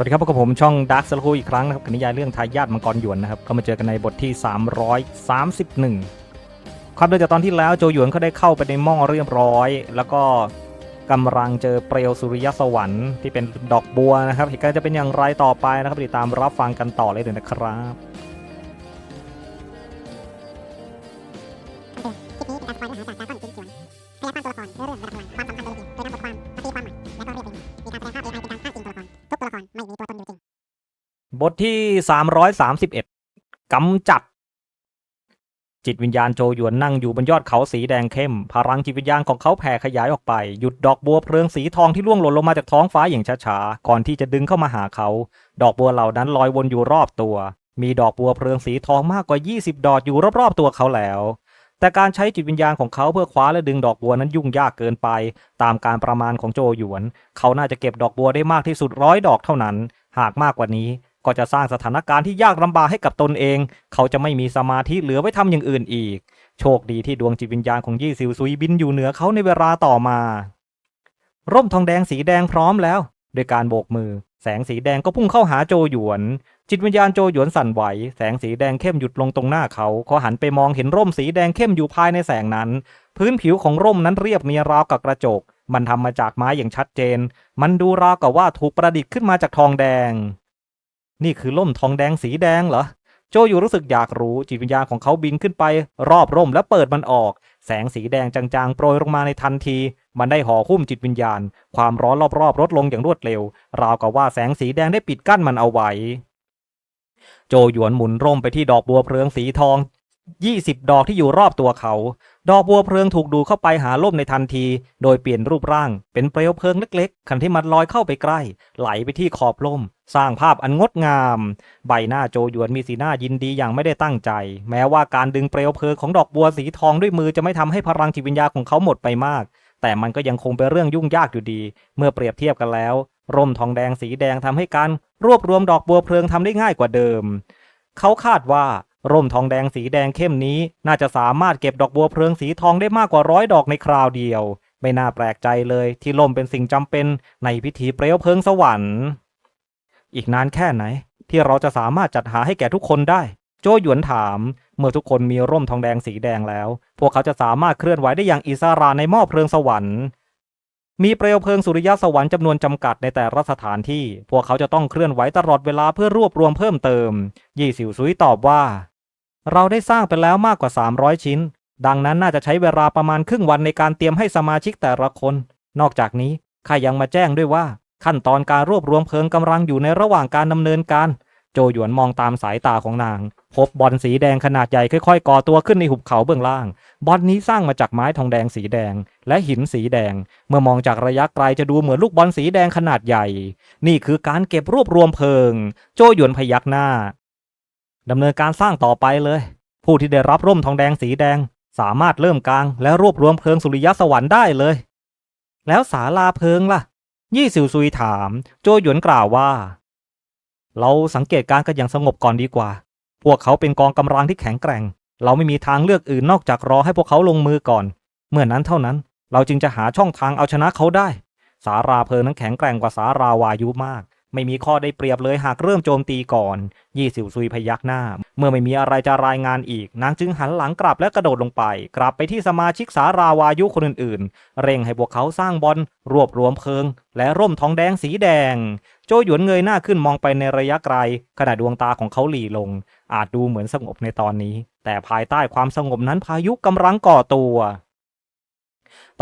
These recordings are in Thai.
วัสดีครับพบกับผมช่องดาร์ s ซ l คูอีกครั้งนะครับนิยายเรื่องทายาทมังกรหยวนนะครับก็มาเจอกันในบทที่ 331ความเดิมจากตอนที่แล้วโจหยวนเขาได้เข้าไปในหม้อเรียบร้อย แล้วก็กำลังเจอเปลวสุริยสวรรค์ที่เป็นดอกบัวนะครับเหตุการณ์จะเป็นอย่างไรต่อไปนะครับติดตามรับฟังกันต่อเลยเดี๋ยวนะครับ บทที่331กำจัด จิตวิญญาณโจหยวนนั่งอยู่บนยอดเขาสีแดงเข้ม พลังจิตวิญญาณของเขาแผ่ขยายออกไป หยุดดอกบัวเพลิงสีทองที่ร่วงหล่นลงมาจากท้องฟ้าอย่างช้าๆ ก่อนที่จะดึงเข้ามาหาเขา ดอกบัวเหล่านั้นลอยวนอยู่รอบตัว มีดอกบัวเพลิงสีทองมากกว่า 20 ดอกอยู่รอบๆตัวเขาแล้วแต่การใช้จิตวิญญาณของเขาเพื่อคว้าและดึงดอกบัวนั้นยุ่งยากเกินไป ตามการประมาณของโจหยวน เขาน่าจะเก็บดอกบัวได้มากที่สุดร้อยดอกเท่านั้น หากมากกว่านี้ ก็จะสร้างสถานการณ์ที่ยากลำบากให้กับตนเอง เขาจะไม่มีสมาธิเหลือไว้ทำอย่างอื่นอีก โชคดีที่ดวงจิตวิญญาณของยี่ซิวซุยบินอยู่เหนือเขาในเวลาต่อมา ร่มทองแดงสีแดงพร้อมแล้วโดยการโบกมือ แสงสีแดงก็พุ่งเข้าหาโจหยวน จิตวิญญาณโจหยวนสั่นไหว แสงสีแดงเข้มหยุดลงตรงหน้าเขาเขาหันไปมองเห็นร่มสีแดงเข้มอยู่ภายในแสงนั้น พื้นผิวของร่มนั้นเรียบเนียนราวกับกระจก มันทำมาจากไม้อย่างชัดเจน มันดูราวกับว่าถูกประดิษฐ์ขึ้นมาจากทองแดง นี่คือล่มทองแดงสีแดงเหรอ โจอยู่รู้สึกอยากรู้จิตวิญญาณของเขาบินขึ้นไป รอบร่มและเปิดมันออก แสงสีแดงจางๆ โปรยลงมาในทันที มันได้ห่อหุ้มจิตวิญญาณ ความร้อนรอบๆลดลงอย่างรวดเร็ว ราวกับว่าแสงสีแดงได้ปิดกั้นมันเอาไว้ โจหยวนหมุนร่มไปที่ดอกบัวเพลิงสีทอง 20 ดอกที่อยู่รอบตัวเขา ดอกบัวเพลิงถูกดูเข้าไปหาล่มในทันที โดยเปลี่ยนรูปร่าง เป็นเปลวเพลิงเล็กๆขณะที่มันลอยเข้าไปใกล้ ไหลไปที่ขอบล่ม สร้างภาพอันงดงาม ใบหน้าโจหยวนมีสีหน้ายินดีอย่างไม่ได้ตั้งใจ แม้ว่าการดึงเปลวเพลิงของดอกบัวสีทองด้วยมือจะไม่ทำให้พลังจิตวิญญาณของเขาหมดไปมาก แต่มันก็ยังคงเป็นเรื่องยุ่งยากอยู่ดี เมื่อเปรียบเทียบกันแล้ว ร่มทองแดงสีแดงทำให้การรวบรวมดอกบัวเพลิงทำได้ง่ายกว่าเดิม เขาคาดว่า ร่มทองแดงสีแดงเข้มนี้ น่าจะสามารถเก็บดอกบัวเพลิงสีทองได้มากกว่าร้อยดอกในคราวเดียว ไม่น่าแปลกใจเลยที่ล่มเป็นสิ่งจำเป็นในพิธีเปลวเพลิงสวรรค์ อีกนานแค่ไหน ที่เราจะสามารถจัดหาให้แก่ทุกคนได้ โจหยวนถาม เมื่อทุกคนมีร่มทองแดงสีแดงแล้ว พวกเขาจะสามารถเคลื่อนไหวได้อย่างอิสระในหม้อเพลิงสวรรค์มีเปลวเพลิงสุริยะสวรรค์จำนวนจำกัดในแต่ละสถานที่ พวกเขาจะต้องเคลื่อนไหวตลอดเวลาเพื่อรวบรวมเพิ่มเติม ยี่สิวซุยตอบว่า เราได้สร้างไปแล้วมากกว่า 300 ชิ้น ดังนั้นน่าจะใช้เวลาประมาณครึ่งวันในการเตรียมให้สมาชิกแต่ละคน นอกจากนี้ข้ายังมาแจ้งด้วยว่า ขั้นตอนการรวบรวมเพลิงกำลังอยู่ในระหว่างการดำเนินการ โจหยวนมองตามสายตาของนาง พบบอลสีแดงขนาดใหญ่ค่อยๆก่อตัวขึ้นในหุบเขาเบื้องล่าง บอลนี้สร้างมาจากไม้ทองแดงสีแดง และหินสีแดง เมื่อมองจากระยะไกลจะดูเหมือนลูกบอลสีแดงขนาดใหญ่ นี่คือการเก็บรวบรวมเพลิง โจหยวนพยักหน้า ดำเนินการสร้างต่อไปเลย ผู้ที่ได้รับร่มทองแดงสีแดง สามารถเริ่มกลางและรวบรวมเพลิงสุริยะสวรรค์ได้เลย แล้วศาลาเพลิงล่ะ ยี่สิวซุยถาม โจหยวนกล่าวว่า เราสังเกตการณ์กันอย่างสงบก่อนดีกว่า พวกเขาเป็นกองกำลังที่แข็งแกร่ง เราไม่มีทางเลือกอื่นนอกจากรอให้พวกเขาลงมือก่อน เมื่อนั้นเท่านั้น เราจึงจะหาช่องทางเอาชนะเขาได้ สาราเพลิงนั้นแข็งแกร่งกว่าสาราวายุมาก ไม่มีข้อได้เปรียบเลยหากเริ่มโจมตีก่อนยี่สิวซุยพยักหน้า เมื่อไม่มีอะไรจะรายงานอีก นางจึงหันหลังกลับและกระโดดลงไป กลับไปที่สมาชิกสาราวายุคนอื่นๆ เร่งให้พวกเขาสร้างบอลรวบรวมเพลิง และร่มทองแดงสีแดง โจหยวนเงยหน้าขึ้นมองไปในระยะไกล ขณะดวงตาของเขาหลีลง อาจดูเหมือนสงบในตอนนี้ แต่ภายใต้ความสงบนั้นพายุกำลังก่อตัว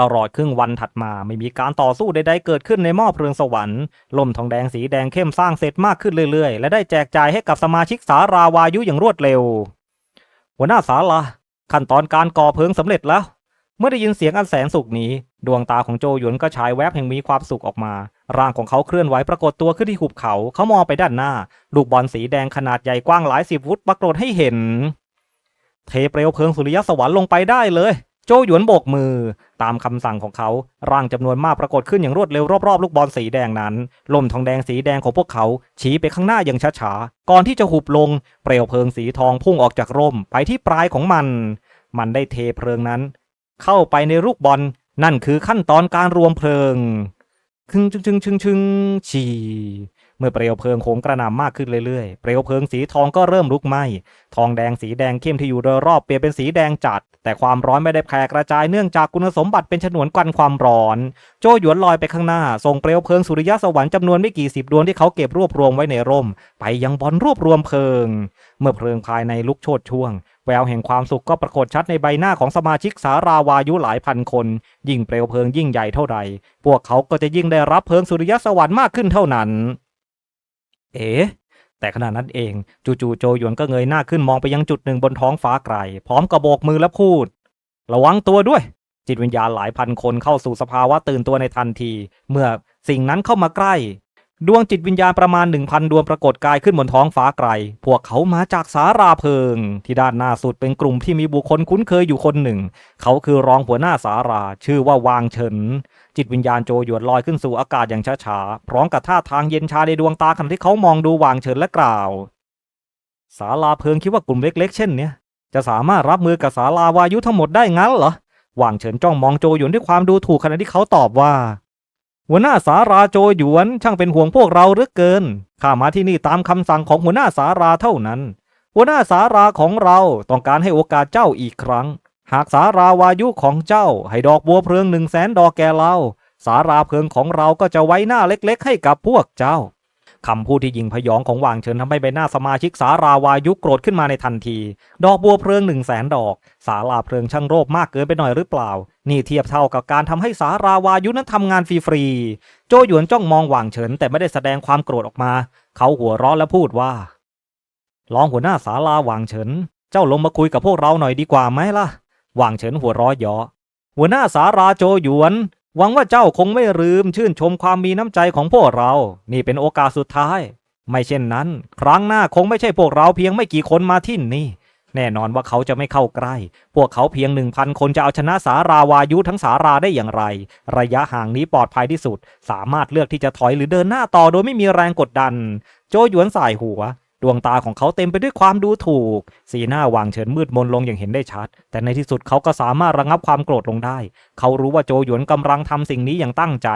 ตลอดครึ่งวันถัดมาไม่มีการต่อสู้ใดๆเกิดขึ้นในหม้อเพลิงสวรรค์ลมทองแดงสีแดงเข้มสร้างเสร็จมากขึ้นเรื่อยๆ และได้แจกจ่ายให้กับสมาชิกสาราวายุอย่างรวดเร็ว หัวหน้าศาลาขั้นตอนการก่อเพลิงสำเร็จแล้ว เมื่อได้ยินเสียงอันแสนสุขนี้ ดวงตาของโจหยวนก็ฉายแวบแห่งมีความสุขออกมา ร่างของเขาเคลื่อนไหวปรากฏตัวขึ้นที่หุบเขา เขามองไปด้านหน้า ลูกบอลสีแดงขนาดใหญ่กว้างหลายสิบฟุตปรากฏให้เห็น เทเปลวเพลิงสุริยะสวรรค์ลงไปได้เลย โจหยวนโบกมือ ตามคำสั่งของเขาร่างจำนวนมากปรากฏขึ้นอย่างรวดเร็วรอบๆลูกบอลสีแดงนั้นลมทองแดงสีแดงของพวกเขา ชี้ไปข้างหน้าอย่างช้าๆ ก่อนที่จะหุบลง เปลวเพลิงสีทองพุ่งออกจากร่มไปที่ปลายของมัน มันได้เทเพลิงนั้น เข้าไปในลูกบอลนั่นคือขั้นตอนการรวมเพลิงคึงชึงชึงชึงชึงฉี เมื่อเปลวเพลิงโหมกระหน่ำมากขึ้นเรื่อยๆ เปลวเพลิงสีทองก็เริ่มลุกไหม้ ทองแดงสีแดงเข้มที่อยู่โดยรอบเปลี่ยนเป็นสีแดงจัด แต่ความร้อนไม่ได้แผ่กระจายเนื่องจากคุณสมบัติเป็นฉนวนกันความร้อน โจหยวนลอยไปข้างหน้า ส่งเปลวเพลิงสุริยะสวรรค์จำนวนไม่กี่สิบดวงที่เขาเก็บรวบรวมไว้ในร่ม ไปยังบอลรวบรวมเพลิง เมื่อเพลิงภายในลุกโชนช่วงแววแห่งความสุขก็ปรากฏชัดในใบหน้าของสมาชิกสาราวายุหลายพันคน ยิ่งเปลวเพลิงยิ่งใหญ่เท่าใด พวกเขาก็จะยิ่งได้รับเพลิงสุริยะสวรรค์มากขึ้นเท่านั้น เอ๋แต่ขณะนั้นเอง จู่ๆโจหยวนก็เงยหน้าขึ้นมองไปยังจุดหนึ่งบนท้องฟ้าไกล พร้อมกับโบกมือและพูด ระวังตัวด้วย จิตวิญญาณหลายพันคนเข้าสู่สภาวะตื่นตัวในทันที เมื่อสิ่งนั้นเข้ามาใกล้ ดวงจิตวิญญาณประมาณหนึ่งพันดวงปรากฏกายขึ้นบนท้องฟ้าไกล พวกเขามาจากสาราเพลิง ที่ด้านหน้าสุดเป็นกลุ่มที่มีบุคคลคุ้นเคยอยู่คนหนึ่ง เขาคือรองหัวหน้าสารา ชื่อว่าวางเฉิน จิตวิญญาณโจหยวนลอยขึ้นสู่อากาศอย่างช้าๆ พร้อมกับท่าทางเย็นชาในดวงตาขณะที่เขามองดูวางเฉินและกล่าวศาลาเพลิงคิดว่ากลุ่มเล็ก ๆ เช่นเนี้ยจะสามารถรับมือกับศาลาวายุทั้งหมดได้งั้นเหรอวางเฉินจ้องมองโจหยวนด้วยความดูถูกขณะที่เขาตอบว่า หัวหน้าสาราโจหยวนช่างเป็นห่วงพวกเราเหลือเกิน ข้ามาที่นี่ตามคำสั่งของหัวหน้าสาราเท่านั้น หัวหน้าสาราของเราต้องการให้โอกาสเจ้าอีกครั้ง หากสาราวายุของเจ้า ให้ดอกบัวเพลิงหนึ่งแสนดอกแก่เรา สาราเพลิงของเราก็จะไว้หน้าเล็กๆ ให้กับพวกเจ้า คำพูดที่ยิงพยองของวางเฉินทำให้ใบหน้าสมาชิกสาราวายุโกรธขึ้นมาในทันที ดอกบัวเพลิงหนึ่งแสนดอก สาราเพลิงช่างโรคมากเกินไปหน่อยหรือเปล่า นี่เทียบเท่ากับการทำให้สาราวายุนั้นทำงานฟรีๆโจหยวนจ้องมองหว่างเฉินแต่ไม่ได้แสดงความโกรธออกมา เขาหัวเร้อนและพูดว่า รองหัวหน้าศาลาหว่างเฉิน เจ้าลงมาคุยกับพวกเราหน่อยดีกว่าไหมล่ะหว่างเฉินหัวเร้อยอหัวหน้าสาราโจหยวน หวังว่าเจ้าคงไม่ลืมชื่นชมความมีน้ำใจของพวกเรา นี่เป็นโอกาสสุดท้าย ไม่เช่นนั้น ครั้งหน้าคงไม่ใช่พวกเราเพียงไม่กี่คนมาที่นี่ แน่นอนว่าเขาจะไม่เข้าใกล้ พวกเขาเพียงหนึ่งพันคนจะเอาชนะสาราวายุทั้งสาราได้อย่างไร ระยะห่างนี้ปลอดภัยที่สุด สามารถเลือกที่จะถอยหรือเดินหน้าต่อโดยไม่มีแรงกดดัน โจหยวนสายหัว ดวงตาของเขาเต็มไปด้วยความดูถูก สีหน้าวางเฉินมืดมนลงอย่างเห็นได้ชัด แต่ในที่สุดเขาก็สามารถระงับความโกรธลงได้ เขารู้ว่าโจหยวนกำลังทำสิ่งนี้อย่างตั้งใจ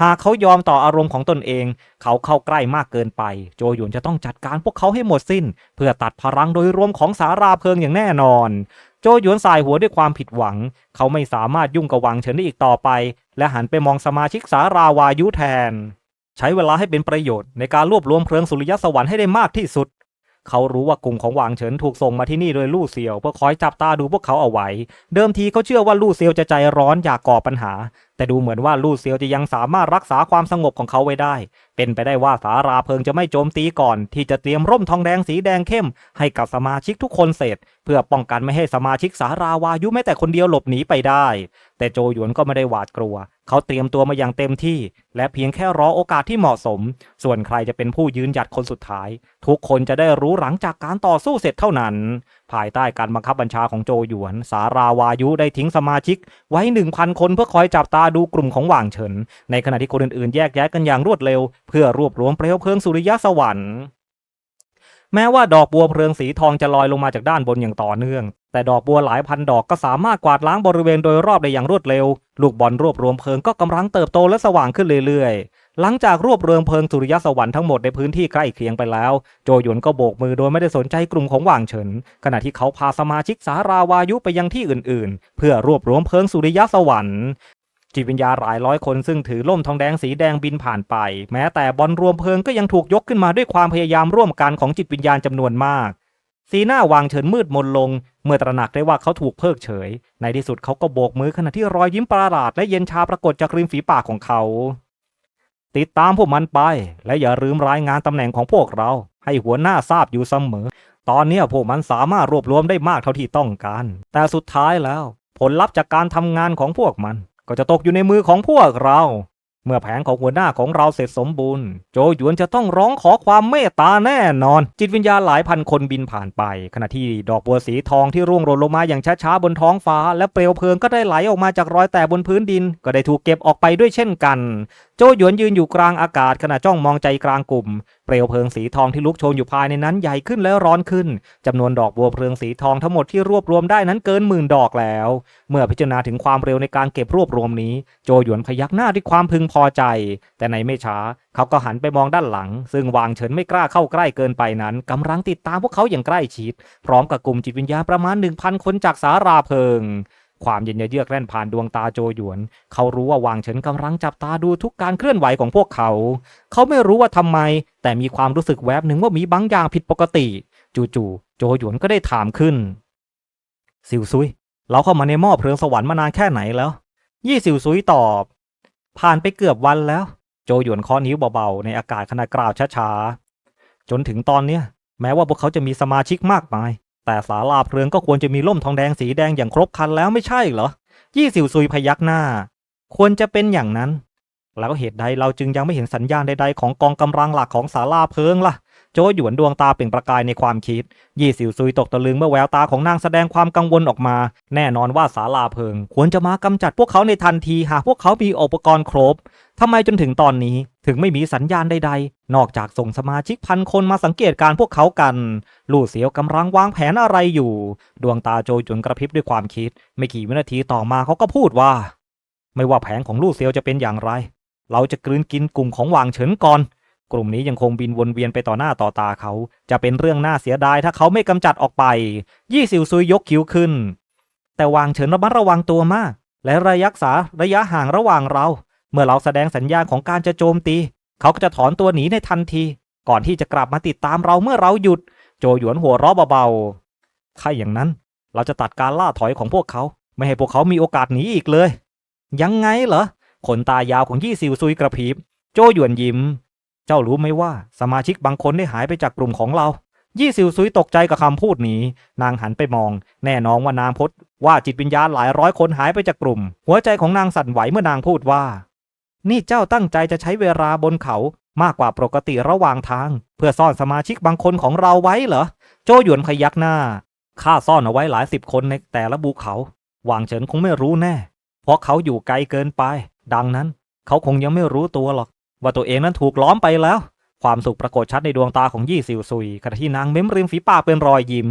หากเขายอมต่ออารมณ์ของตนเอง เขาเข้าใกล้มากเกินไป โจหยวนจะต้องจัดการพวกเขาให้หมดสิ้น เพื่อตัดพลังโดยรวมของสาราเพลิงอย่างแน่นอน โจหยวนสายหัวด้วยความผิดหวัง เขาไม่สามารถยุ่งกับวังเฉินได้อีกต่อไป และหันไปมองสมาชิกสาราวายุแทน ใช้เวลาให้เป็นประโยชน์ในการรวบรวมเพลิงสุริยสวรรค์ให้ได้มากที่สุด เขารู้ว่ากลุ่มของหวางเฉินถูกส่งมาที่นี่โดยลู่เซียวเพื่อคอยจับตาดูพวกเขาเอาไว้ เดิมทีเขาเชื่อว่าลู่เซียวจะใจร้อนอยากก่อปัญหา แต่ดูเหมือนว่าลู่เซียวจะยังสามารถรักษาความสงบของเขาไว้ได้เป็นไปได้ว่าสาราเพลิงจะไม่โจมตีก่อน ที่จะเตรียมร่มทองแดงสีแดงเข้ม ให้กับสมาชิกทุกคนเสร็จ เพื่อป้องกันไม่ให้สมาชิกสาราวายุแม้แต่คนเดียวหลบหนีไปได้ แต่โจหยวนก็ไม่ได้หวาดกลัว เขาเตรียมตัวมาอย่างเต็มที่ และเพียงแค่รอโอกาสที่เหมาะสม ส่วนใครจะเป็นผู้ยืนหยัดคนสุดท้าย ทุกคนจะได้รู้หลังจากการต่อสู้เสร็จเท่านั้น ภายใต้การบังคับบัญชาของโจหยวน สาราวายุได้ทิ้งสมาชิก ไว้หนึ่งพันคนเพื่อคอยจับตาดูกลุ่มของหว่างเฉิน ในขณะที่คนอื่นๆแยกย้ายกันอย่างรวดเร็วเพื่อรวบรวมเปลวเพลิงสุริยะสวรรค์ แม้ว่าดอกบัวเพลิงสีทองจะลอยลงมาจากด้านบนอย่างต่อเนื่อง แต่ดอกบัวหลายพันดอกก็สามารถกวาดล้างบริเวณโดยรอบได้อย่างรวดเร็ว ลูกบอลรวบรวมเพลิงก็กำลังเติบโตและสว่างขึ้นเรื่อยๆ หลังจากรวบรวมเพลิงสุริยะสวรรค์ทั้งหมดในพื้นที่ใกล้เคียงไปแล้ว โจหยวนก็โบกมือโดยไม่ได้สนใจกลุ่มของหว่างเฉิน ขณะที่เขาพาสมาชิกสาราวายุไปยังที่อื่นๆ เพื่อรวบรวมเพลิงสุริยะสวรรค์ จิตวิญญาณหลายร้อยคนซึ่งถือล่มทองแดงสีแดงบินผ่านไป แม้แต่บอลรวมเพลิงก็ยังถูกยกขึ้นมาด้วยความพยายามร่วมกันของจิตวิญญาณจำนวนมาก สีหน้าวางเฉินมืดมนลง เมื่อตระหนักได้ว่าเขาถูกเพิกเฉย ในที่สุดเขาก็โบกมือขณะที่รอยยิ้มประหลาดและเย็นชาปรากฏจากริมฝีปากของเขา ติดตามพวกมันไป และอย่าลืมรายงานตำแหน่งของพวกเรา ให้หัวหน้าทราบอยู่เสมอ ตอนนี้พวกมันสามารถรวบรวมได้มากเท่าที่ต้องการ แต่สุดท้ายแล้ว ผลลัพธ์จากการทำงานของพวกมัน ก็จะตกอยู่ในมือของพวกเรา เมื่อแผนของหัวหน้าของเราเสร็จสมบูรณ์ โจหยวนจะต้องร้องขอความเมตตาแน่นอน จิตวิญญาณหลายพันคนบินผ่านไป ขณะที่ดอกบัวสีทองที่ร่วงหล่นลงมาอย่างช้าๆบนท้องฟ้า และเปลวเพลิงก็ได้ไหลออกมาจากรอยแตกบนพื้นดิน ก็ได้ถูกเก็บออกไปด้วยเช่นกัน โจหยวนยืนอยู่กลางอากาศขณะจ้องมองใจกลางกลุ่มเปลวเพลิงสีทองที่ลุกโชนอยู่ภายในนั้นใหญ่ขึ้นและร้อนขึ้นจำนวนดอกบัวเพลิงสีทองทั้งหมดที่รวบรวมได้นั้นเกินหมื่นดอกแล้ว เมื่อพิจารณาถึงความเร็วในการเก็บรวบรวมนี้ โจหยวนพยักหน้าด้วยความพึงพอใจ แต่ในไม่ช้า เขาก็หันไปมองด้านหลัง ซึ่งวางเฉินไม่กล้าเข้าใกล้เกินไปนั้นกำลังติดตามพวกเขาอย่างใกล้ชิด พร้อมกับกลุ่มจิตวิญญาณประมาณหนึ่งพันคนจากสาราเพลิง ความเย็นเยือกแล่นผ่านดวงตาโจหยวน เขารู้ว่าวางเฉินกำลังจับตาดูทุกการเคลื่อนไหวของพวกเขา เขาไม่รู้ว่าทำไม แต่มีความรู้สึกแวบหนึ่งว่ามีบางอย่างผิดปกติ จู่ๆโจหยวนก็ได้ถามขึ้นซิวซุย เราเข้ามาในหม้อเพลิงสวรรค์มานานแค่ไหนแล้ว ยี่ซิวซุยตอบ ผ่านไปเกือบวันแล้ว โจหยวนเคอนิ้วเบาๆในอากาศขณะกล่าวช้าๆจนถึงตอนเนี้ยแม้ว่าพวกเขาจะมีสมาชิกมากมาย แต่สาลาเพลิงก็ควรจะมีล่มทองแดงสีแดงอย่างครบคันแล้วไม่ใช่เหรอ ยี่สิวซุยพยักหน้า ควรจะเป็นอย่างนั้น แล้วเหตุใดเราจึงยังไม่เห็นสัญญาณใดๆของกองกำลังหลักของสาลาเพลิงล่ะ โจหยวนดวงตาเปล่งประกายในความคิด ยี่สิวซุยตกตะลึงเมื่อแววตาของนางแสดงความกังวลออกมา แน่นอนว่าศาลาเพิง ควรจะมากำจัดพวกเขาในทันทีหากพวกเขามีอุปกรณ์ครบทำไมจนถึงตอนนี้ถึงไม่มีสัญญาณใดๆ นอกจากส่งสมาชิกพันคนมาสังเกตการพวกเขากัน ลู่เสียวกำลังวางแผนอะไรอยู่ ดวงตาโจยจนกระพริบด้วยความคิด ไม่กี่วินาทีต่อมาเขาก็พูดว่า ไม่ว่าแผนของลู่เซียวจะเป็นอย่างไร เราจะกลืนกินกลุ่มของหวางเฉินก่อน กลุ่มนี้ยังคงบินวนเวียนไปต่อหน้าต่อตาเขา จะเป็นเรื่องน่าเสียดายถ้าเขาไม่กำจัดออกไป ยี่สิวซุยยกคิ้วขึ้น แต่วางเฉินระมัดระวังตัวมาก และระยักษาระยะห่างระหว่างเรา เมื่อเราแสดงสัญญาณของการจะโจมตี เขาก็จะถอนตัวหนีในทันที ก่อนที่จะกลับมาติดตามเราเมื่อเราหยุด โจหยวนหัวเราะเบาๆถ้าอย่างนั้นเราจะตัดการล่าถอยของพวกเขา ไม่ให้พวกเขามีโอกาสหนีอีกเลย ยังไงเหรอขนตายาวของยี่ซิวซุยกระพริบ โจหยวนยิ้ม เจ้ารู้ไหมว่าสมาชิกบางคนได้หายไปจากกลุ่มของเรา ยี่ซิวซุยตกใจกับคำพูดนี้ นางหันไปมอง แน่นอนว่านางพดว่าจิตวิญญาณหลายร้อยคนหายไปจากกลุ่ม หัวใจของนางสั่นไหวเมื่อนางพูดว่า นี่เจ้าตั้งใจจะใช้เวลาบนเขามากกว่าปกติระหว่างทาง เพื่อซ่อนสมาชิกบางคนของเราไว้เหรอ โจหยวนพยักหน้าข้าซ่อนเอาไว้หลายสิบคนในแต่ละภูเขาหวางเฉินคงไม่รู้แน่ เพราะเขาอยู่ไกลเกินไป ดังนั้น เขาคงยังไม่รู้ตัวหรอก ว่าตัวเองนั้นถูกล้อมไปแล้ว ความสุขปรากฏชัดในดวงตาของยี่ซิวซุยขณะที่นางเม้มริมฝีปากเป็นรอยยิ้ม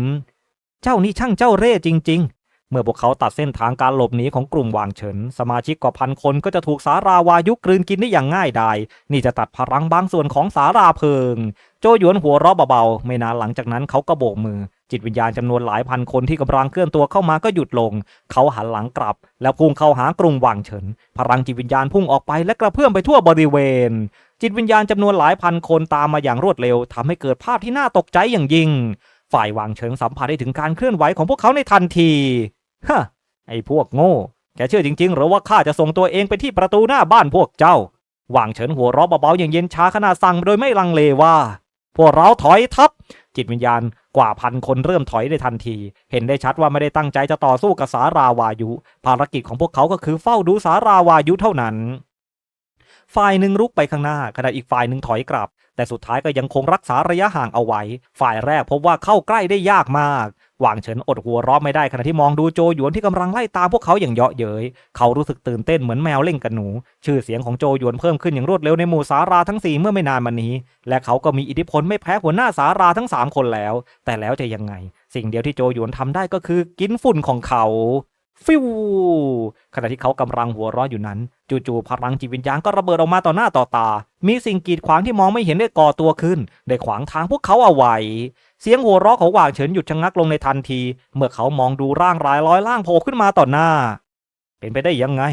เจ้านี่ช่างเจ้าเร่ห์จริง ๆ เมื่อพวกเขาตัดเส้นทางการหลบหนีของกลุ่มวางเฉิน สมาชิกกว่าพันคนก็จะถูกสาราวายุกลืนกินได้อย่างง่ายดายนี่จะตัดพลังบางส่วนของสาราเพลิง โจหยวนหัวเราะเบาๆไม่นานหลังจากนั้นเขาก็โบกมือ จิตวิญญาณจำนวนหลายพันคนที่กำลังเคลื่อนตัวเข้ามาก็หยุดลง เขาหันหลังกลับ แล้วพุ่งเข้าหากลุ่มหว่างเฉิน พลังจิตวิญญาณพุ่งออกไปและกระเพื่อมไปทั่วบริเวณ จิตวิญญาณจำนวนหลายพันคนตามมาอย่างรวดเร็วทำให้เกิดภาพที่น่าตกใจอย่างยิ่ง ฝ่ายว่างเฉินสัมผัสได้ถึงการเคลื่อนไหวของพวกเขาในทันทีฮะไอ้พวกโง่แกเชื่อจริงๆหรือว่าข้าจะส่งตัวเองไปที่ประตูหน้าบ้านพวกเจ้าหว่างเฉินหัวเราะเบาๆอย่างเย็นชาขณะสั่งโดยไม่ลังเลว่า พวกเราถอยทับ จิตวิญญาณ กว่าพันคนเริ่มถอยในทันที เห็นได้ชัดว่าไม่ได้ตั้งใจจะต่อสู้กับสาราวายุ ภารกิจของพวกเขาก็คือเฝ้าดูสาราวายุเท่านั้น ฝ่ายหนึ่งรุกไปข้างหน้าขณะอีกฝ่ายหนึ่งถอยกลับ แต่สุดท้ายก็ยังคงรักษาระยะห่างเอาไว้ ฝ่ายแรกพบว่าเข้าใกล้ได้ยากมาก หว่างเฉินอดหัวเร้อไม่ได้ขณะที่มองดูโจหยวนที่กำลังไล่ตามพวกเขาอย่างเยาะเย้ยเขารู้สึกตื่นเต้นเหมือนแมวเล่นกับหนู ชื่อเสียงของโจหยวนเพิ่มขึ้นอย่างรวดเร็วในหมู่สาราทั้งสี่เมื่อไม่นานมานี้ และเขาก็มีอิทธิพลไม่แพ้หัวหน้าสาราทั้งสามคนแล้ว แต่แล้วจะยังไง สิ่งเดียวที่โจหยวนทำได้ก็คือกินฝุ่นของเขาฟิวขณะที่เขากำลังหัวเร้ออยู่นั้น จู่ๆพลังจิตวิญญาณก็ระเบิดออกมาต่อหน้าต่อตา มีสิ่งกีดขวางที่มองไม่เห็นได้ก่อตัวขึ้น ได้ขวางทางพวกเขาเอาไว้ เสียงหัวเราะของหว่างเฉินหยุดชะงักลงในทันที เมื่อเขามองดูร่างรายร้อยล่างโผล่ขึ้นมาต่อหน้า เป็นไปได้ยังไง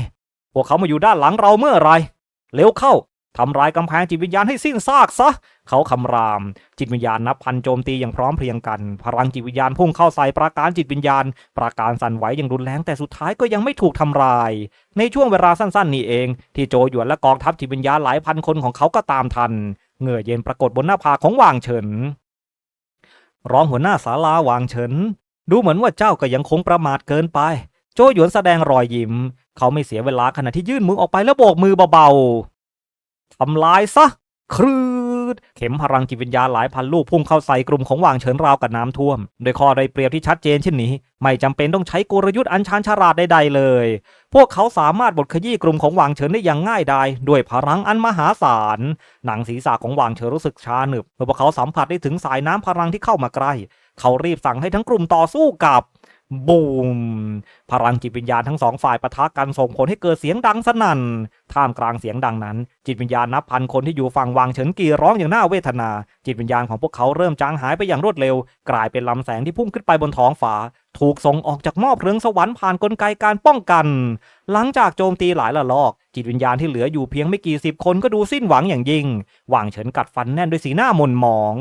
พวกเขามาอยู่ด้านหลังเราเมื่อไรเร็วเข้าทำลายกำแพงจิตวิญญาณให้สิ้นซากซะ เขาคำราม จิตวิญญาณนับพันโจมตีอย่างพร้อมเพรียงกัน พลังจิตวิญญาณพุ่งเข้าใส่ปราการจิตวิญญาณ ปราการสั่นไหวอย่างรุนแรงแต่สุดท้ายก็ยังไม่ถูกทำลาย ในช่วงเวลาสั้นๆ นี้เอง ที่โจหยวนและกองทัพจิตวิญญาณหลายพันคนของเขาก็ตามทัน เหงื่อเย็นปรากฏบนหน้าผากของหว่างเฉิน รองหัวหน้าศาลาหวางเฉิน ดูเหมือนว่าเจ้าก็ยังคงประมาทเกินไป โจหยวนแสดงรอยยิ้ม เขาไม่เสียเวลาขณะที่ยื่นมือออกไปแล้วโบกมือเบาๆทำลายซะ ครื ดเข็มพลังจิตวิญญาณหลายพันลูกพุ่งเข้าใส่กลุ่มของหว่างเฉินราวกับน้ำท่วม โดยข้อได้เปรียบที่ชัดเจนเช่นนี้ ไม่จำเป็นต้องใช้กลยุทธ์อันชาญฉลาดใดๆเลย พวกเขาสามารถบดขยี้กลุ่มของหว่างเฉินได้อย่างง่ายดายด้วยพลังอันมหาศาล หนังศีรษะของหว่างเฉินรู้สึกชาหนึบเมื่อพวกเขาสัมผัสได้ถึงสายน้ำพลังที่เข้ามาใกล้ เขารีบสั่งให้ทั้งกลุ่มต่อสู้กับ บูม พลังจิตวิญญาณทั้งสองฝ่ายปะทะกันส่งผลให้เกิดเสียงดังสนั่น ท่ามกลางเสียงดังนั้น จิตวิญญาณนับพันคนที่อยู่ฝั่งวางเฉินกีร้องอย่างน่าเวทนา จิตวิญญาณของพวกเขาเริ่มจางหายไปอย่างรวดเร็ว กลายเป็นลำแสงที่พุ่งขึ้นไปบนท้องฟ้า ถูกส่งออกจากหม้อเพลิงสวรรค์ผ่านกลไกการป้องกัน หลังจากโจมตีหลายละลอก จิตวิญญาณที่เหลืออยู่เพียงไม่กี่สิบคนก็ดูสิ้นหวังอย่างยิ่งวางเฉินกัดฟันแน่นด้วยสีหน้าหม่นหมอง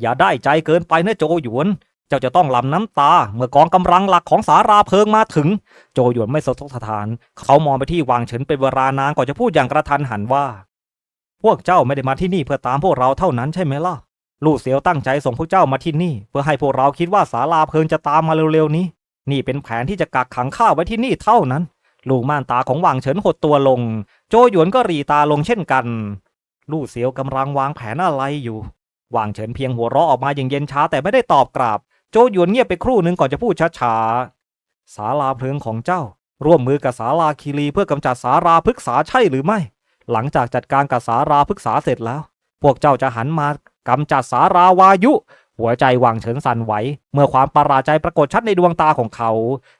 อย่าได้ใจเกินไปนะโจหยวน จ้าจะต้องลำน้ำตา เมื่อกองกำลังหลักของสาราเพิงมาถึง โจหยวนไม่สะทกสถาน เขามองไปที่วางเฉินเป็นเวลานานก่อนจะพูดอย่างกระทันหันว่า พวกเจ้าไม่ได้มาที่นี่เพื่อตามพวกเราเท่านั้นใช่ไหมล่ะ ลู่เสียวตั้งใจส่งพวกเจ้ามาที่นี่ เพื่อให้พวกเราคิดว่าสาราเพิงจะตามมาเร็วๆนี้ นี่เป็นแผนที่จะกักขังข้าไว้ที่นี่เท่านั้น ลูกม่านตาของวางเฉินหดตัวลง โจหยวนก็รีตาลงเช่นกัน ลู่เสียวกำลังวางแผนอะไรอยู่วางเฉินเพียงหัวเราะออกมาอย่างเย็นช้าแต่ไม่ได้ตอบกลับ โจหยวนเงียบไปครู่หนึ่งก่อนจะพูดช้าๆสาลาเพลิงของเจ้า ร่วมมือกับสาลาคีรีเพื่อกำจัดสาราพฤกษาใช่หรือไม่ หลังจากจัดการกับสาราพฤกษาเสร็จแล้ว พวกเจ้าจะหันมากำจัดสาราวายุ หัวใจวางเฉินสั่นไหวเมื่อความประหลาดใจปรากฏชัดในดวงตาของเขา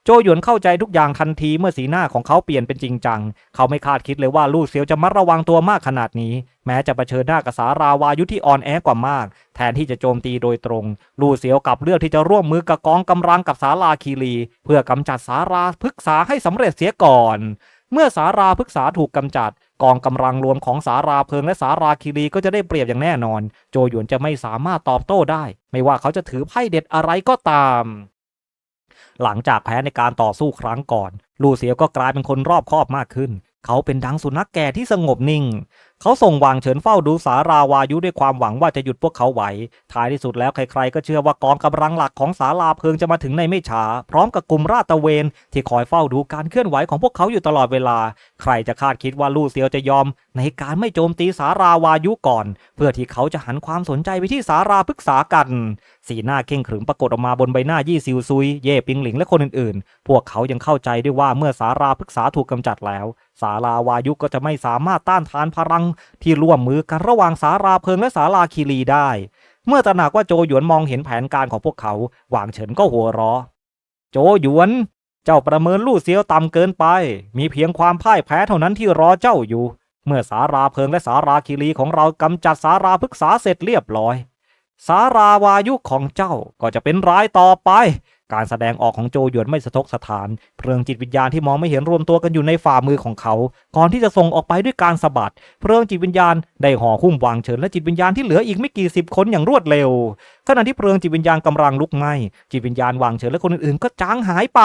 โจหยวนเข้าใจทุกอย่างทันทีเมื่อสีหน้าของเขาเปลี่ยนเป็นจริงจัง เขาไม่คาดคิดเลยว่าลู่เซียวจะมัดระวังตัวมากขนาดนี้ แม้จะเผชิญหน้ากับสาราวายุที่อ่อนแอกว่ามาก แทนที่จะโจมตีโดยตรง ลู่เซียวกลับเลือกที่จะร่วมมือกับกองกำลังกับสาราคีรี เพื่อกำจัดสาราพฤกษาให้สำเร็จเสียก่อนเมื่อสาราพฤกษาถูกกำจัด กองกำลังรวมของสาราเพลิงและสาราคีรีก็จะได้เปรียบอย่างแน่นอน โจหยวนจะไม่สามารถตอบโต้ได้ ไม่ว่าเขาจะถือไพ่เด็ดอะไรก็ตาม หลังจากแพ้ในการต่อสู้ครั้งก่อน ลูเซียวก็กลายเป็นคนรอบคอบมากขึ้น เขาเป็นดังสุนัขแก่ที่สงบนิ่ง เขาส่งหวางเฉินเฝ้าดูสาราวายุด้วยความหวังว่าจะหยุดพวกเขาไหวท้ายที่สุดแล้วใครๆก็เชื่อว่ากองกำลังหลักของสาราเพลิงจะมาถึงในไม่ช้า พร้อมกับกลุ่มราตะเวนที่คอยเฝ้าดูการเคลื่อนไหวของพวกเขาอยู่ตลอดเวลา ใครจะคาดคิดว่าลู่เซียวจะยอม ในการไม่โจมตีสาราวายุก่อน เพื่อที่เขาจะหันความสนใจไปที่สาราพฤกษากัน สีหน้าเข่งขรึมปรากฏออกมาบนใบหน้ายี่ซิวซุย เย่ปิงหลิงและคนอื่นๆ พวกเขายังเข้าใจด้วยว่าเมื่อสาราพฤกษาถูกกำจัดแล้วสาราวายุก็จะไม่สามารถต้านทานพลังที่ร่วมมือกันระหว่างสาราเพลิงและสาราคีรีได้ เมื่อตระหนักว่าโจหยวนมองเห็นแผนการของพวกเขาหวางเฉินก็หัวเราะโจหยวน เจ้าประเมินลู่เซียวต่ำเกินไป มีเพียงความพ่ายแพ้เท่านั้นที่รอเจ้าอยู่ เมื่อสาราเพลิงและสาราคีรีของเรากำจัดสาราพฤกษาเสร็จเรียบร้อย สาราวายุของเจ้าก็จะเป็นรายต่อไป การแสดงออกของโจหยวนไม่สะทกสถาน เพลิงจิตวิญญาณที่มองไม่เห็นรวมตัวกันอยู่ในฝ่ามือของเขา ก่อนที่จะส่งออกไปด้วยการสะบัด เพลิงจิตวิญญาณได้ห่อหุ้มวางเฉินและจิตวิญญาณที่เหลืออีกไม่กี่สิบคนอย่างรวดเร็ว ขณะที่เพลิงจิตวิญญาณกำลังลุกไหม้ จิตวิญญาณวางเฉินและคนอื่นๆ ก็จางหายไป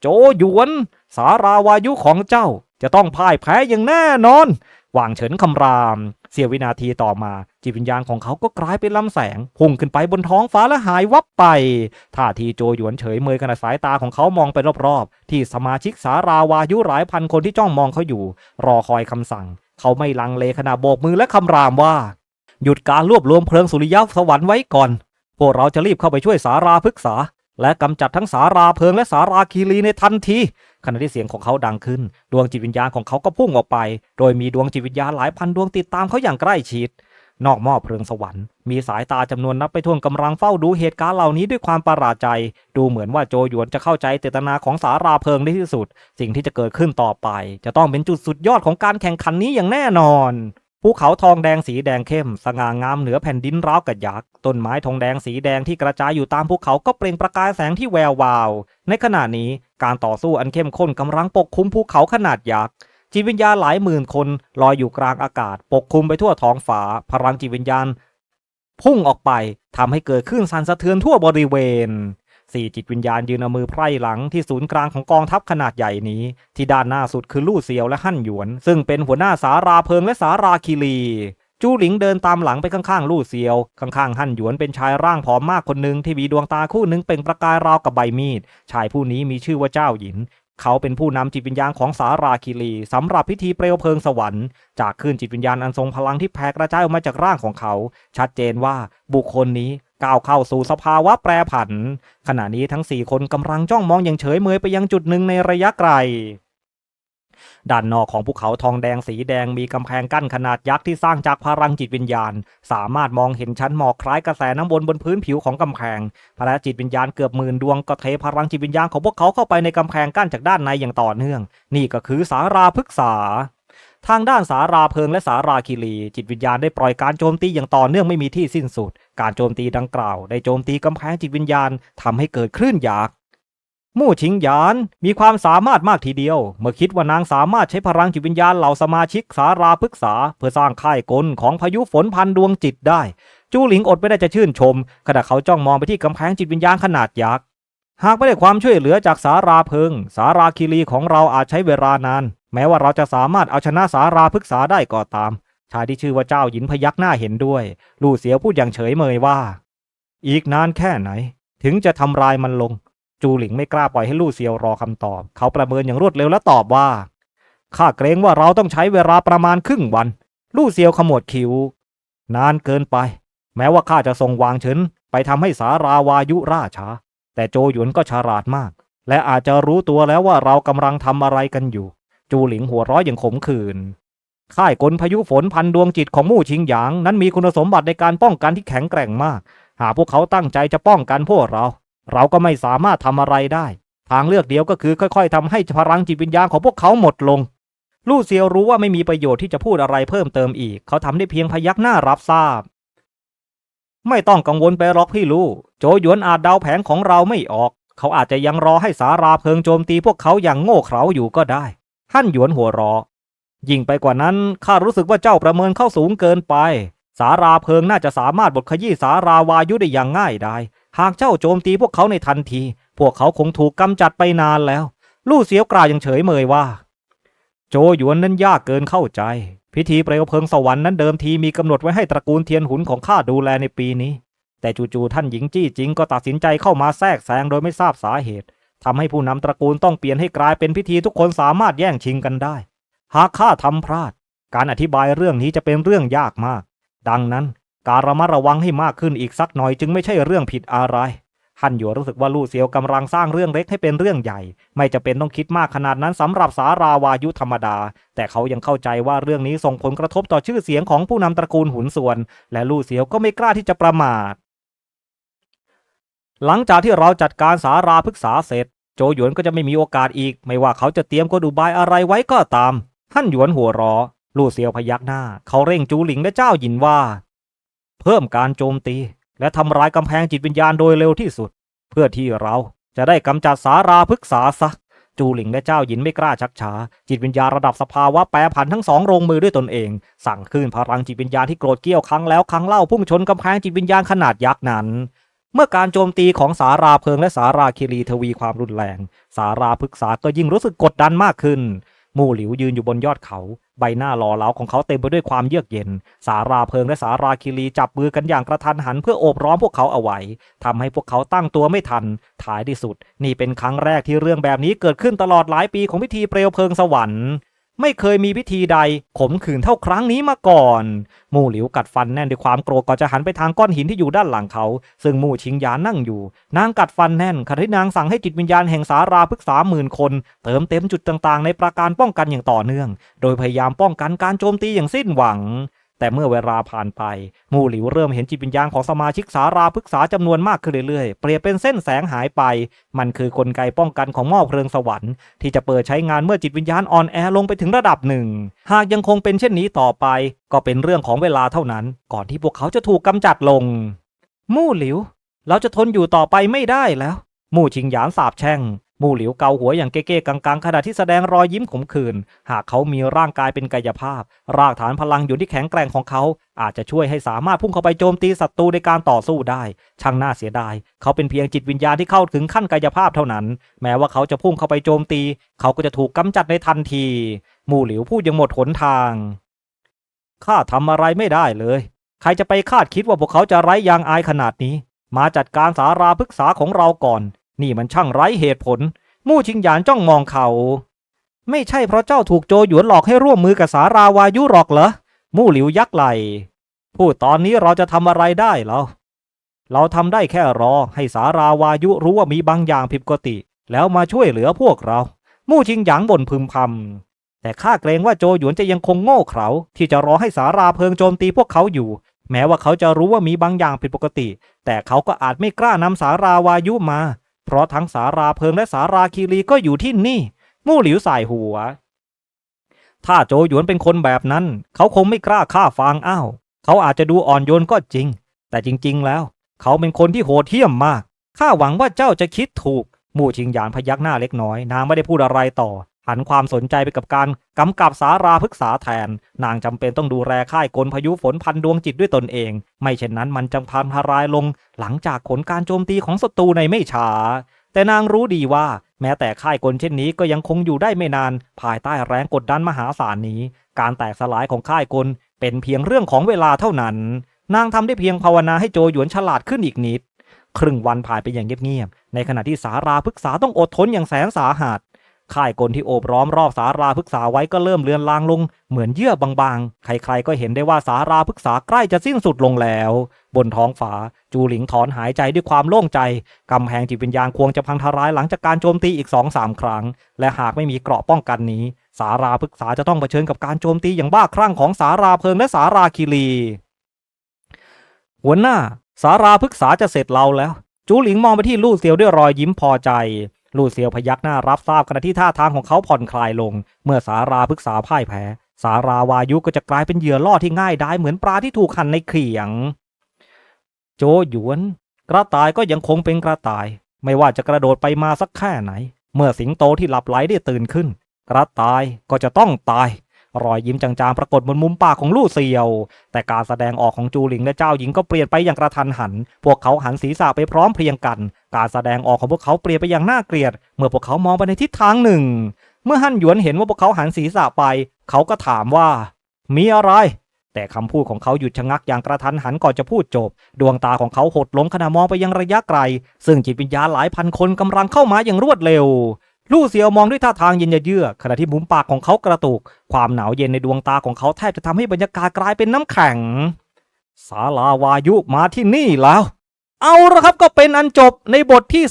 โจหยวน สาราวายุของเจ้า จะต้องพ่ายแพ้อย่างแน่นอน วางเฉินคำราม เสียวินาทีต่อมา จิตวิญญาณของเขาก็กลายเป็นลำแสง พุ่งขึ้นไปบนท้องฟ้าและหายวับไป ท่าทีโจหยวนเฉยเมยขณะสายตาของเขามองไปรอบๆ ที่สมาชิกสาราวายุหลายพันคนที่จ้องมองเขาอยู่ รอคอยคำสั่ง เขาไม่ลังเลขณะโบกมือและคำรามว่า หยุดการรวบรวมเพลิงสุริยะสวรรค์ไว้ก่อน พวกเราจะรีบเข้าไปช่วยสาราพฤกษา และกำจัดทั้งสาราเพลิงและสาราคีรีในทันที ขณะที่เสียงของเขาดังขึ้น ดวงจิตวิญญาณของเขาก็พุ่งออกไป โดยมีดวงจิตวิญญาณหลายพันดวงติดตามเขาอย่างใกล้ชิด นอกหม้อเพลิงสวรรค์มีสายตาจำนวนนับไปทั่วกำลังเฝ้าดูเหตุการณ์เหล่านี้ด้วยความประหลาดใจ ดูเหมือนว่าโจหยวนจะเข้าใจเจตนาของสาราเพลิงได้ที่สุด สิ่งที่จะเกิดขึ้นต่อไป จะต้องเป็นจุดสุดยอดของการแข่งขันนี้อย่างแน่นอน ภูเขาทองแดงสีแดงเข้ม สง่างามเหนือแผ่นดินร้าวกับยักต้นไม้ทองแดงสีแดงที่กระจายอยู่ตามภูเขาก็เปล่งประกายแสงที่แวววาว ในขณะนี้การต่อสู้อันเข้มข้นกำลังปกคลุมภูเขาขนาดยักษ์จิตวิญญาณหลายหมื่นคนลอยอยู่กลางอากาศ ปกคลุมไปทั่วท้องฟ้าพลังจิตวิญญาณ พุ่งออกไปทำให้เกิดขึ้นสั่นสะเทือนทั่วบริเวณ สี่จิตวิญญาณยืนเอามือไพร่หลังที่ศูนย์กลางของกองทัพขนาดใหญ่นี้ ที่ด้านหน้าสุดคือลู่เซียวและหั่นหยวน ซึ่งเป็นหัวหน้าสาราเพิงและสาราคีรีจูหลิงเดินตามหลังไปข้างๆลู่เซียว ข้างๆ หั่นหยวนเป็นชายร่างผอมมากคนหนึ่งที่มีดวงตาคู่หนึ่งเปล่งประกายราวกับใบมีด ชายผู้นี้มีชื่อว่าเจ้าหยิน เขาเป็นผู้นำจิตวิญญาณของสาราคิรีสำหรับพิธีเปลวเพลิงสวรรค์ จากคลื่นจิตวิญญาณอันทรงพลังที่แผ่กระจายออกมาจากร่างของเขา ชัดเจนว่าบุคคลนี้ ก้าวเข้าสู่สภาวะแปรผัน ขณะนี้ทั้งสี่คนกำลังจ้องมองอย่างเฉยเมยไปยังจุดหนึ่งในระยะไกล ด้านนอกของภูเขาทองแดงสีแดงมีกำแพงกั้นขนาดยักษ์ที่สร้างจากพลังจิตวิญญาณ สามารถมองเห็นชั้นหมอกคล้ายกระแสน้ำวนบนพื้นผิวของกำแพงพลังจิตวิญญาณเกือบหมื่นดวงก็เทพลังจิตวิญญาณของพวกเขาเข้าไปในกำแพงกั้นจากด้านในอย่างต่อเนื่อง นี่ก็คือสาราพฤกษา ทางด้านสาราเพิงและสาราคิรี จิตวิญญาณได้ปล่อยการโจมตีอย่างต่อเนื่องไม่มีที่สิ้นสุด การโจมตีดังกล่าว ได้โจมตีกำแพงจิตวิญญาณทำให้เกิดคลื่นหยากมู่ชิงหยานมีความสามารถมากทีเดียว เมื่อคิดว่านางสามารถใช้พลังจิตวิญญาณเหล่าสมาชิกสาราพฤกษา เพื่อสร้างค่ายกลของพายุฝนพันดวงจิตได้ จูหลิงอดไม่ได้จะชื่นชมขณะเขาจ้องมองไปที่กำแพงจิตวิญญาณขนาดยักษ์หากไม่ได้ความช่วยเหลือจากสาราเพิง สาราคิรีของเราอาจใช้เวลานาน แม้ว่าเราจะสามารถเอาชนะสาราพฤกษาได้ก็ตาม ชายที่ชื่อว่าเจ้าหยินพยักหน้าเห็นด้วย ลู่เสียวพูดอย่างเฉยเมยว่า อีกนานแค่ไหน ถึงจะทำลายมันลง จูหลิงไม่กล้าปล่อยให้ลู่เซียวรอคำตอบ เขาประเมินอย่างรวดเร็วและตอบว่าข้าเกรงว่าเราต้องใช้เวลาประมาณครึ่งวัน ลู่เซียวขมวดคิ้วนานเกินไป แม้ว่าข้าจะส่งวางเฉินไปทำให้สาราวายุร่าช้าแต่โจหยวนก็ฉลาดมาก และอาจจะรู้ตัวแล้วว่าเรากำลังทำอะไรกันอยู่ จูหลิงหัวร้อยอย่างขมขื่นค่ายกลพายุฝนพันดวงจิตของมู่ชิงหยาง นั้นมีคุณสมบัติในการป้องกันที่แข็งแกร่งมาก หากพวกเขาตั้งใจจะป้องกันพวกเรา เราก็ไม่สามารถทำอะไรได้ ทางเลือกเดียวก็คือค่อยๆทำให้พลังจิตวิญญาณของพวกเขาหมดลง ลู่เซียวรู้ว่าไม่มีประโยชน์ที่จะพูดอะไรเพิ่มเติมอีก เขาทำได้เพียงพยักหน้ารับทราบ ไม่ต้องกังวลไปหรอกพี่ลู่โจหยวนอาจเดาแผนของเราไม่ออก เขาอาจจะยังรอให้สาราเพิงโจมตีพวกเขาอย่างโง่เขลาอยู่ก็ได้ ท่านหยวนหัวเรอยิ่งไปกว่านั้นข้ารู้สึกว่าเจ้าประเมินเข้าสูงเกินไป สาราเพิงน่าจะสามารถบดขยี้สาราวายุได้อย่างง่ายได้หากเจ้าโจมตีพวกเขาในทันที พวกเขาคงถูกกำจัดไปนานแล้ว ลู่เสียวกล่าวย่างเฉยเมยว่า โจหยวนนั้นยากเกินเข้าใจ พิธีเปลวเพลิงสวรรค์นั้นเดิมทีมีกำหนดไว้ให้ตระกูลเทียนหุนของข้าดูแลในปีนี้ แต่จู่ๆท่านหญิงจี้จิงก็ตัดสินใจเข้ามาแทรกแซงโดยไม่ทราบสาเหตุ ทำให้ผู้นำตระกูลต้องเปลี่ยนให้กลายเป็นพิธีทุกคนสามารถแย่งชิงกันได้ หากข้าทำพลาด การอธิบายเรื่องนี้จะเป็นเรื่องยากมาก ดังนั้นการระมัดระวังให้มากขึ้นอีกสักหน่อยจึงไม่ใช่เรื่องผิดอะไรฮันหยวรู้สึกว่าลู่เซียวกำลังสร้างเรื่องเล็กให้เป็นเรื่องใหญ่ ไม่จะเป็นต้องคิดมากขนาดนั้นสำหรับสาราวายุธรรมดา แต่เขายังเข้าใจว่าเรื่องนี้ส่งผลกระทบต่อชื่อเสียงของผู้นำตระกูลหุนส่วน และลู่เซียวก็ไม่กล้าที่จะประมาท หลังจากที่เราจัดการสาราพฤกษาเสร็จ โจหยวนก็จะไม่มีโอกาสอีก ไม่ว่าเขาจะเตรียมกลอุบายอะไรไว้ก็ตาม ท่านหยวนหัวรอลู่เซียวพยักหน้า เขาเร่งจูหลิงและเจ้าหยินว่า เพิ่มการโจมตี และทำลายกำแพงจิตวิญญาณโดยเร็วที่สุด เพื่อที่เราจะได้กำจัดสาราพฤกษาซะจูหลิงและเจ้าหยินไม่กล้าชักช้า จิตวิญญาณระดับสภาวะแปรผันทั้งสองลงมือด้วยตนเอง สั่งคลื่นพลังจิตวิญญาณที่โกรธเกี้ยวครั้งแล้วครั้งเล่าพุ่งชนกำแพงจิตวิญญาณขนาดยักษ์นั้น เมื่อการโจมตีของสาราเพิงและสาราคิรีทวีความรุนแรง สาราพฤกษาก็ยิ่งรู้สึกกดดันมากขึ้นมู่หลิวยืนอยู่บนยอดเขา ใบหน้าหล่อเหลาของเขาเต็มไปด้วยความเยือกเย็น สาราเพิงและสาราคิรีจับมือกันอย่างกระทันหันเพื่อโอบร้อมพวกเขาเอาไว้ทำให้พวกเขาตั้งตัวไม่ทัน ท้ายที่สุด นี่เป็นครั้งแรกที่เรื่องแบบนี้เกิดขึ้นตลอดหลายปีของพิธีเปลวเพลิงสวรรค์ ไม่เคยมีพิธีใดขมขื่นเท่าครั้งนี้มาก่อน มู่หลิวกัดฟันแน่นด้วยความโกรธก่อนจะหันไปทางก้อนหินที่อยู่ด้านหลังเขา ซึ่งมู่ชิงยานนั่งอยู่ นางกัดฟันแน่นขณะที่นางสั่งให้จิตวิญญาณแห่งสาราพฤกษาหมื่นคน เติมเต็มจุดต่างๆ ในประการป้องกันอย่างต่อเนื่อง โดยพยายามป้องกันการโจมตีอย่างสิ้นหวัง แต่เมื่อเวลาผ่านไป มู่หลิวเริ่มเห็นจิตวิญญาณของสมาชิกสาราพฤกษาจำนวนมากขึ้นเรื่อยๆ เปรียบเป็นเส้นแสงหายไป มันคือกลไกป้องกันของหม้อเพลิงสวรรค์ที่จะเปิดใช้งานเมื่อจิตวิญญาณอ่อนแอลงไปถึงระดับหนึ่ง หากยังคงเป็นเช่นนี้ต่อไป ก็เป็นเรื่องของเวลาเท่านั้น ก่อนที่พวกเขาจะถูกกำจัดลง มู่หลิว เราจะทนอยู่ต่อไปไม่ได้แล้ว มู่ชิงหยานสาบแช่ง มู่หลิวเกาหัวอย่างเก้ๆกังๆขณะที่แสดงรอยยิ้มขมขื่นหากเขามีร่างกายเป็นกายภาพ รากฐานพลังอยู่ที่แข็งแกร่งของเขา อาจจะช่วยให้สามารถพุ่งเข้าไปโจมตีศัตรูในการต่อสู้ได้ ช่างน่าเสียดาย เขาเป็นเพียงจิตวิญญาณที่เข้าถึงขั้นกายภาพเท่านั้น แม้ว่าเขาจะพุ่งเข้าไปโจมตี เขาก็จะถูกกำจัดในทันทีมู่หลิวพูดอยังหมดหนทางข้าทำอะไรไม่ได้เลย ใครจะไปคาดคิดว่าพวกเขาจะไร้ยางอายขนาดนี้ มาจัดการสาราพฤกษาของเราก่อน นี่มันช่างไร้เหตุผล มู่ชิงหยานจ้องมองเขา ไม่ใช่เพราะเจ้าถูกโจหยวนหลอกให้ร่วมมือกับสาราวายุหรอกเหรอ มู่หลิวยักไหลพูดตอนนี้เราจะทำอะไรได้เรอเราทำได้แค่รอให้สาราวายุรู้ว่ามีบางอย่างผิดปกติ แล้วมาช่วยเหลือพวกเรา มู่ชิงหยางบ่นพึมพำแต่ข้าเกรงว่าโจหยวนจะยังคงโง่เขลาที่จะรอให้สาราเพิงโจมตีพวกเขาอยู่ แม้ว่าเขาจะรู้ว่ามีบางอย่างผิดปกติ แต่เขาก็อาจไม่กล้านำสาราวายุมา เพราะทั้งสาราเพิงและสาราคีรีก็อยู่ที่นี่ มู่หลิวสายหัว ถ้าโจหยวนเป็นคนแบบนั้น เขาคงไม่กล้าฆ่าฟางอ้าวเขาอาจจะดูอ่อนโยนก็จริง แต่จริง ๆ แล้ว เขาเป็นคนที่โหดเหี้ยมมากข้าหวังว่าเจ้าจะคิดถูก มู่ชิงหยานพยักหน้าเล็กน้อย นางไม่ได้พูดอะไรต่อ หันความสนใจไปกับการกำกับสาราพึกษาแทน นางจำเป็นต้องดูแลค่ายกลพายุฝนพันดวงจิตด้วยตนเอง ไม่เช่นนั้นมันจะพันทรายลง หลังจากผลการโจมตีของศัตรูในไม่ช้า แต่นางรู้ดีว่าแม้แต่ค่ายกลเช่นนี้ก็ยังคงอยู่ได้ไม่นาน ภายใต้แรงกดดันมหาศาลนี้ การแตกสลายของค่ายกลเป็นเพียงเรื่องของเวลาเท่านั้น นางทำได้เพียงภาวนาให้โจหยวนฉลาดขึ้นอีกนิด ครึ่งวันผ่านไปอย่างเงียบๆในขณะที่สาราพึกษาต้องอดทนอย่างแสนสาหัส ค่ายกลที่โอบล้อมรอบสาราพึกษาไว้ก็เริ่มเลือนลางลง เหมือนเยื่อบางๆ ใครๆก็เห็นได้ว่าสาราพึกษาใกล้จะสิ้นสุดลงแล้ว บนท้องฟ้าจูหลิงถอนหายใจด้วยความโล่งใจ กำแพงจิตวิญญาณควรจะพังทลายหลังจากการโจมตีอีกสองสามครั้ง และหากไม่มีเกราะป้องกันนี้ สาราพึกษาจะต้องเผชิญกับการโจมตีอย่างบ้าคลั่งของสาราเพลิงและสาราคีรีหัวหน้า สาราพึกษาจะเสร็จเราแล้ว จูหลิงมองไปที่ลู่เซียวด้วยรอยยิ้มพอใจ ลู่เซียวพยักหน้ารับทราบขณะที่ท่าทางของเขาผ่อนคลายลง เมื่อสาราพึกษาพ่ายแพ้ สาราวายุก็จะกลายเป็นเหยื่อล่อที่ง่ายดายเหมือนปลาที่ถูกหั่นในเขียง โจหยวน กระต่ายก็ยังคงเป็นกระต่าย ไม่ว่าจะกระโดดไปมาสักแค่ไหน เมื่อสิงโตที่หลับไหลได้ตื่นขึ้น กระต่ายก็จะต้องตาย รอยยิ้มจางๆปรากฏบนมุมปากของลู่เซียว แต่การแสดงออกของจูหลิงและเจ้าหญิงก็เปลี่ยนไปอย่างกระทันหัน พวกเขาหันศีรษะไปพร้อมเพรียงกัน การแสดงออกของพวกเขาเปลี่ยนไปอย่างน่าเกลียด เมื่อพวกเขามองไปในทิศทางหนึ่ง เมื่อฮั่นหยวนเห็นว่าพวกเขาหันศีรษะไป เขาก็ถามว่า มีอะไรแต่คำพูดของเขาหยุดชะงักอย่างกระทันหันก่อนจะพูดจบ ดวงตาของเขาหดลงขณะมองไปยังระยะไกล ซึ่งจิตวิญญาณหลายพันคนกำลังเข้ามาอย่างรวดเร็ว ลู่เซียวมองด้วยท่าทางเย็นเยือกขณะที่มุมปากของเขากระตุก ความหนาวเย็นในดวงตาของเขาแทบจะทำให้บรรยากาศกลายเป็นน้ำแข็ง สาลาวายุมาที่นี่แล้ว เอาละครับก็เป็นอันจบในบทที่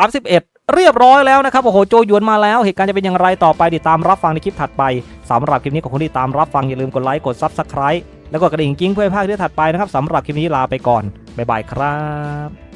331 เรียบร้อยแล้วนะครับ โอ้โห โจยวนมาแล้ว เหตุการณ์จะเป็นอย่างไรต่อไปติดตามรับฟังในคลิปถัดไปสำหรับคลิปนี้ขอบคุณที่ตามรับฟังอย่าลืมกดไลค์กด Subscribe แล้วก็กระดิ่งกิ้งเพื่อให้พลาดคลิปถัดไปนะครับสำหรับคลิปนี้ลาไปก่อนบ๊ายบายครับ